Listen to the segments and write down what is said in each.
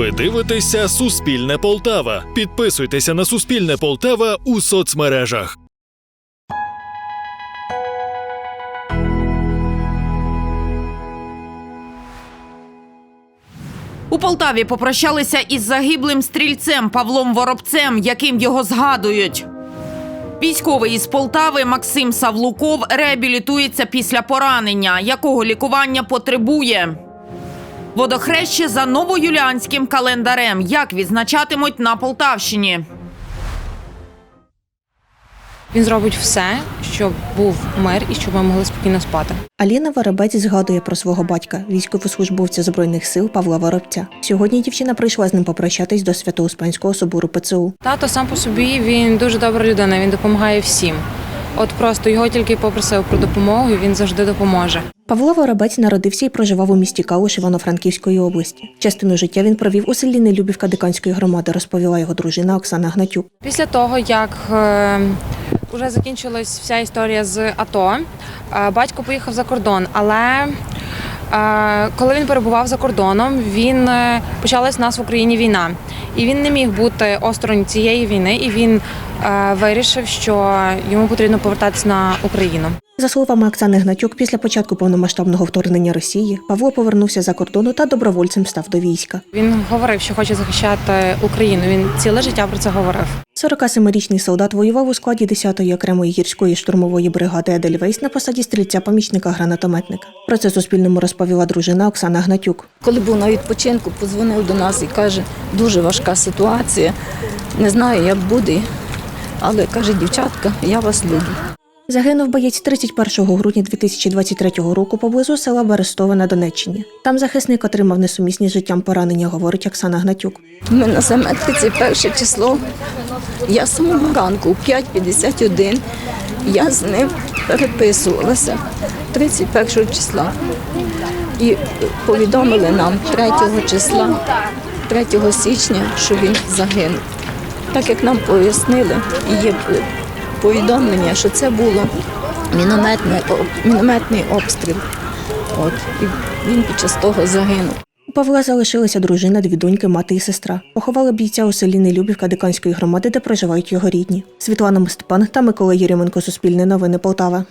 Ви дивитеся Суспільне Полтава. Підписуйтеся на Суспільне Полтава у соцмережах. У Полтаві попрощалися із загиблим стрільцем Павлом Воробцем, яким його згадують. Військовий із Полтави Максим Савлуков реабілітується після поранення, якого лікування потребує. Водохреще за новоюліанським календарем. Як відзначатимуть на Полтавщині? Він зробить все, щоб був мир і щоб ми могли спокійно спати. Аліна Воробець згадує про свого батька, військовослужбовця збройних сил Павла Воробця. Сьогодні дівчина прийшла з ним попрощатись до Свято-Успенського собору ПЦУ. Тато сам по собі він дуже добра людина, він допомагає всім. От просто його тільки попросив про допомогу, і він завжди допоможе. Павло Воробець народився і проживав у місті Калуш Івано-Франківської області. Частину життя він провів у селі Нелюбівка Диканської громади, розповіла його дружина Оксана Гнатюк. Після того, як е, вже закінчилась вся історія з АТО, е, батько поїхав за кордон, але е, коли він перебував за кордоном, він е, почалась в нас в Україні війна, і він не міг бути осторонь цієї війни, і він е, вирішив, що йому потрібно повертатись на Україну. За словами Оксани Гнатюк, після початку повномасштабного вторгнення Росії Павло повернувся за кордону та добровольцем став до війська. Він говорив, що хоче захищати Україну. Він ціле життя про це говорив. 47-річний солдат воював у складі 10-ї окремої гірської штурмової бригади Едельвейс на посаді стрільця помічника гранатометника. Про це Суспільному розповіла дружина Оксана Гнатюк. Коли був на відпочинку, позвонив до нас і каже, дуже важка ситуація. Не знаю, як буде, але каже, дівчатка, я вас люблю. Загинув боєць 31 грудня 2023 року поблизу села Берестове на Донеччині. Там захисник отримав несумісні з життям поранення, говорить Оксана Гнатюк. Ми на заметці перше число. Я самого ранку, у 5.51, я з ним переписувалася 31 числа. І повідомили нам 3 числа, 3 січня, що він загинув. Так як нам пояснили, є повідомлення, що це було мінометний, мінометний обстріл. От, і він під час того загинув. У Павла залишилися дружина, дві доньки, мати і сестра. Поховали бійця у селі Нелюбівка Диканської громади, де проживають його рідні. Світлана Мостепан та Микола Єременко. Суспільне новини Полтава.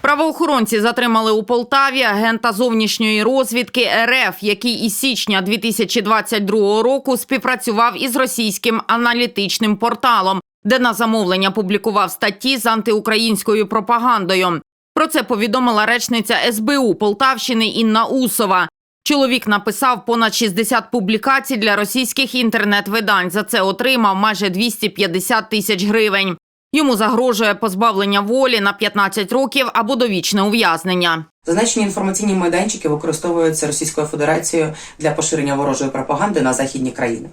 Правоохоронці затримали у Полтаві агента зовнішньої розвідки РФ, який із січня 2022 року співпрацював із російським аналітичним порталом, де на замовлення публікував статті з антиукраїнською пропагандою. Про це повідомила речниця СБУ Полтавщини Інна Усова. Чоловік написав понад 60 публікацій для російських інтернет-видань. За це отримав майже 250 тисяч гривень. Йому загрожує позбавлення волі на 15 років або довічне ув'язнення. Зазначені інформаційні майданчики використовуються Російською Федерацією для поширення ворожої пропаганди на західні країни.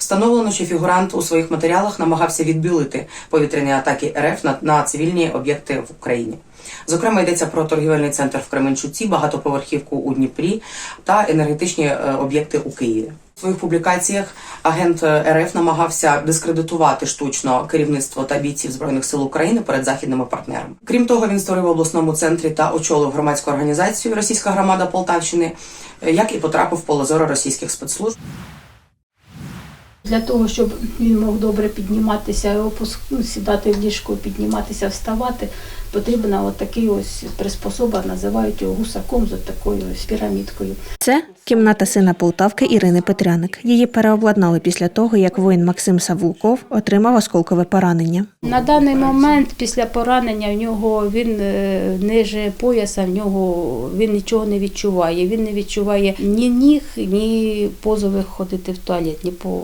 Встановлено, що фігурант у своїх матеріалах намагався відбілити повітряні атаки РФ на, на цивільні об'єкти в Україні. Зокрема, йдеться про торгівельний центр в Кременчуці, багатоповерхівку у Дніпрі та енергетичні е, об'єкти у Києві. В своїх публікаціях агент е, РФ намагався дискредитувати штучно керівництво та бійців збройних сил України перед західними партнерами. Крім того, він створив в обласному центрі та очолив громадську організацію Російська громада Полтавщини, е, як і потрапив в поле зору російських спецслужб. Для того, щоб він мог добре підніматися, опуск, ну, сідати в ліжко, підніматися, вставати, потрібна от такий ось приспособа, називають його гусаком з такою ось пірамідкою. Це кімната сина Полтавки Ірини Петряник. Її переобладнали після того, як воїн Максим Савулков отримав осколкове поранення. На даний момент після поранення в нього він е, ниже пояса, в нього він нічого не відчуває. Він не відчуває ні ніг, ні позови ходити в туалет, ні по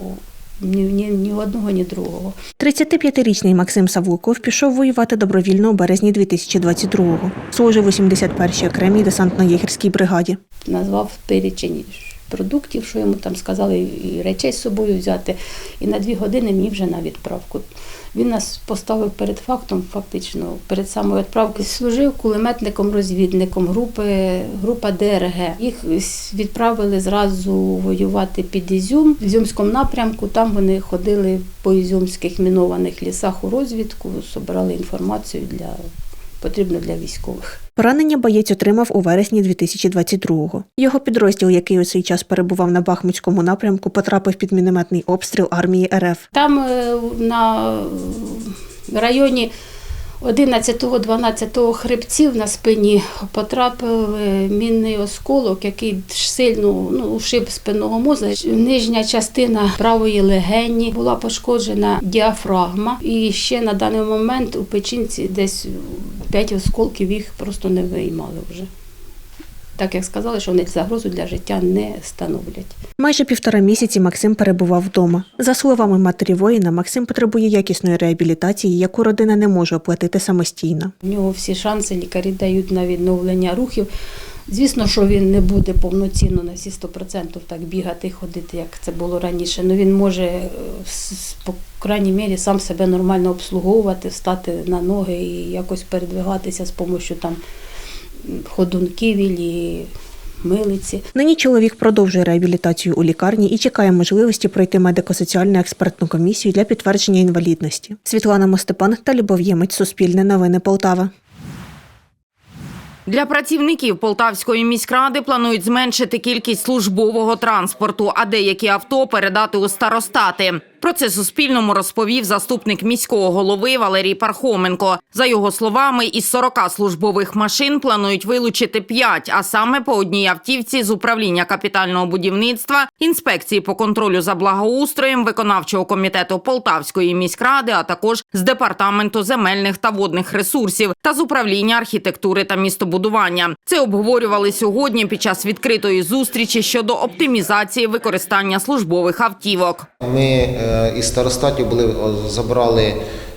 ні, ні, ні одного, ні другого. 35-річний Максим Савуков пішов воювати добровільно у березні 2022-го. Служив у 71-й окремій десантно-єгерській бригаді. назвав перечень продуктів, що йому там сказали, і речей з собою взяти. І на дві години мені вже на відправку. Він нас поставив перед фактом, фактично, перед самою відправкою. Служив кулеметником-розвідником групи, група ДРГ. Їх відправили зразу воювати під Ізюм. В Ізюмському напрямку там вони ходили по ізюмських мінованих лісах у розвідку, збирали інформацію для потрібно для військових. Поранення боєць отримав у вересні 2022-го. Його підрозділ, який у цей час перебував на Бахмутському напрямку, потрапив під мінометний обстріл армії РФ. Там е, на районі 11-12 хребців на спині потрапив е, мінний осколок, який сильно ну, ушиб спинного мозку. Нижня частина правої легені була пошкоджена діафрагма. І ще на даний момент у печінці десь 5 осколків їх просто не виймали вже. Так як сказали, що вони загрозу для життя не становлять. Майже півтора місяці Максим перебував вдома. За словами матері воїна, Максим потребує якісної реабілітації, яку родина не може оплатити самостійно. У нього всі шанси лікарі дають на відновлення рухів. Звісно, що він не буде повноцінно на всі 100% так бігати, ходити, як це було раніше. Ну він може, е, по крайній мірі, сам себе нормально обслуговувати, встати на ноги і якось передвигатися з допомогою там ходунків і милиці. Нині чоловік продовжує реабілітацію у лікарні і чекає можливості пройти медико-соціальну експертну комісію для підтвердження інвалідності. Світлана Мостепан та Любов Ємець. Суспільне новини Полтава. Для працівників Полтавської міськради планують зменшити кількість службового транспорту, а деякі авто передати у старостати. Про це Суспільному розповів заступник міського голови Валерій Пархоменко. За його словами, із 40 службових машин планують вилучити 5, а саме по одній автівці з управління капітального будівництва, інспекції по контролю за благоустроєм, виконавчого комітету Полтавської міськради, а також з департаменту земельних та водних ресурсів та з управління архітектури та містобудування. Це обговорювали сьогодні під час відкритої зустрічі щодо оптимізації використання службових автівок. Ми е, із старостатів були забрали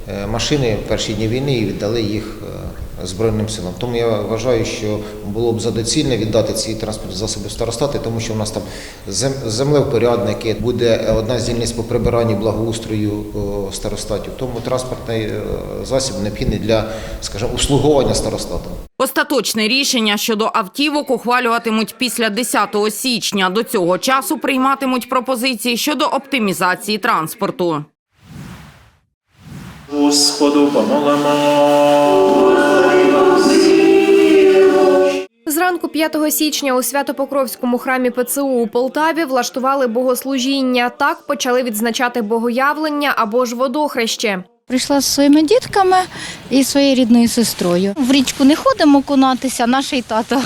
е, машини в перші дні війни і віддали їх е, Збройним силам. Тому я вважаю, що було б за доцільне віддати ці транспортні засоби старостати, тому що в нас там зем- землевпорядники, буде е, одна з дільниць по прибиранні благоустрою старостатів. Тому транспортний е, засіб необхідний для, скажімо, обслуговування старостату. Остаточне рішення щодо автівок ухвалюватимуть після 10 січня. До цього часу прийматимуть пропозиції щодо оптимізації транспорту. Господу помолимо. Зранку 5 січня у Свято-Покровському храмі ПЦУ у Полтаві влаштували богослужіння. Так почали відзначати богоявлення або ж водохреще. Прийшла зі своїми дітками і своєю рідною сестрою. В річку не ходимо кунатися, наш тато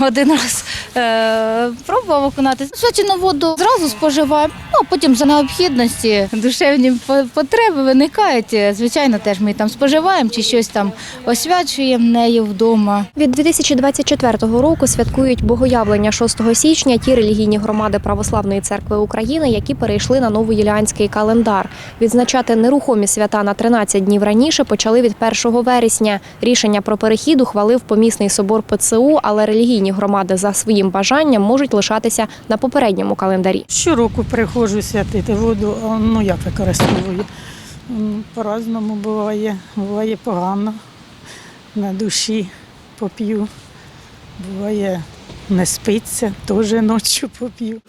один раз е, пробував окунатися. Свячену воду зразу споживаємо, ну а потім за необхідності душевні по- потреби виникають. Звичайно, теж ми там споживаємо чи щось там освячуємо нею вдома. Від 2024 року святкують богоявлення 6 січня ті релігійні громади Православної церкви України, які перейшли на новоюліанський календар. Відзначати нерухомі свята на 13 днів раніше почали від 1 вересня. Рішення про перехід ухвалив помісний собор ПЦУ, але релігійні громади за своїм бажанням можуть лишатися на попередньому календарі. Щороку приходжу святити воду, ну як використовую. По-разному буває, буває погано, на душі поп'ю, буває не спиться, теж ночі поп'ю.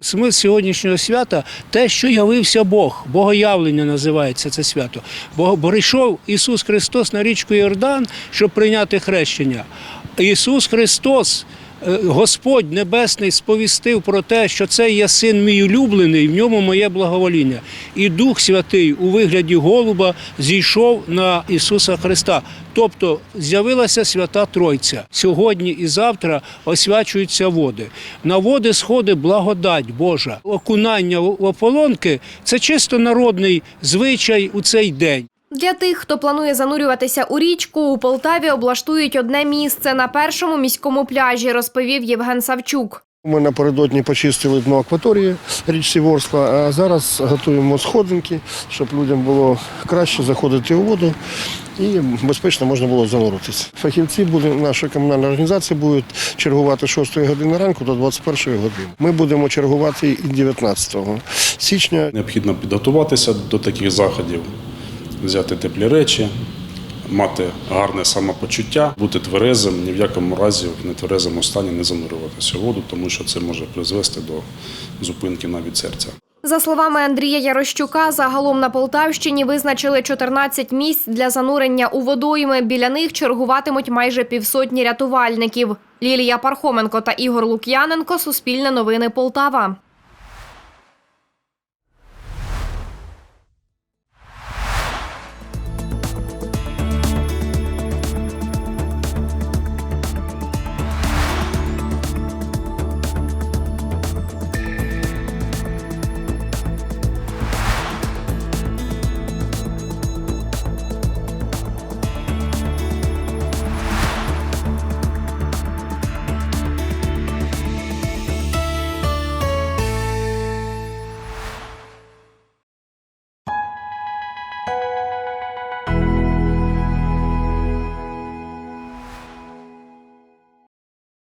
Смисл сьогоднішнього свята те, що явився Бог. Богоявлення називається це свято. Бо прийшов Ісус Христос на річку Йордан, щоб прийняти хрещення. Ісус Христос, Господь Небесний, сповістив про те, що це є син мій улюблений, в ньому моє благовоління. І Дух Святий у вигляді голуба зійшов на Ісуса Христа. Тобто з'явилася свята Тройця. Сьогодні і завтра освячуються води. На води сходить благодать Божа. Окунання ополонки це чисто народний звичай у цей день. Для тих, хто планує занурюватися у річку, у Полтаві облаштують одне місце на першому міському пляжі, розповів Євген Савчук. Ми напередодні почистили дно акваторії річці Ворскла, а зараз готуємо сходинки, щоб людям було краще заходити у воду і безпечно можна було зануритися. Фахівці буде, наша комунальна організація будуть чергувати з 6 години ранку до 21 години. Ми будемо чергувати і 19 січня. Необхідно підготуватися до таких заходів, взяти теплі речі, мати гарне самопочуття, бути тверезим, ні в якому разі в нетверезому стані не занурюватися у воду, тому що це може призвести до зупинки навіть серця. За словами Андрія Ярощука, загалом на Полтавщині визначили 14 місць для занурення у водойми. Біля них чергуватимуть майже півсотні рятувальників. Лілія Пархоменко та Ігор Лук'яненко. Суспільне новини Полтава.